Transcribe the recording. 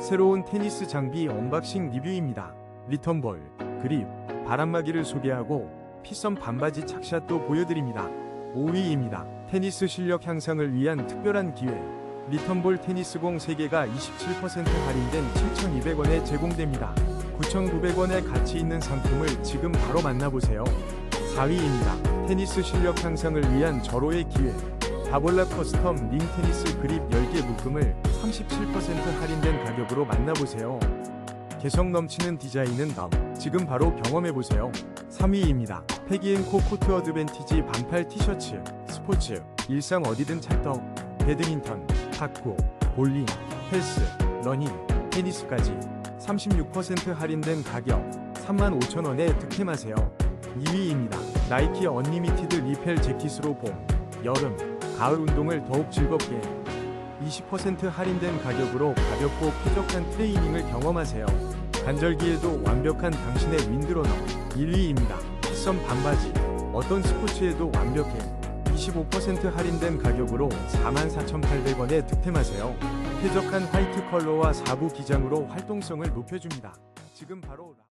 새로운 테니스 장비 언박싱 리뷰입니다. 리턴볼, 그립, 바람막이를 소개하고 피썸 반바지 착샷도 보여드립니다. 5위입니다. 테니스 실력 향상을 위한 특별한 기회. 리턴볼 테니스공 3개가 27% 할인된 7,200원에 제공됩니다. 9,900원의 가치 있는 상품을 지금 바로 만나보세요. 4위입니다. 테니스 실력 향상을 위한 절호의 기회. 바볼라 커스텀 링 테니스 그립 10개 묶음을 37% 할인된 가격으로 만나보세요. 개성 넘치는 디자인은 다음 지금 바로 경험해보세요. 3위입니다. 패기앤코 코트 어드밴티지 반팔 티셔츠, 스포츠, 일상 어디든 찰떡, 배드민턴, 탁구, 볼링, 헬스, 러닝, 테니스까지 36% 할인된 가격 35,000원에 득템하세요. 2위입니다. 나이키 언리미티드 리펠 재킷으로 봄, 여름, 가을 운동을 더욱 즐겁게 20% 할인된 가격으로 가볍고 쾌적한 트레이닝을 경험하세요. 간절기에도 완벽한 당신의 윈드러너 1위입니다. 피썸 반바지 어떤 스포츠에도 완벽해 25% 할인된 가격으로 44,800원에 득템하세요. 쾌적한 화이트 컬러와 4부 기장으로 활동성을 높여줍니다. 지금 바로 라-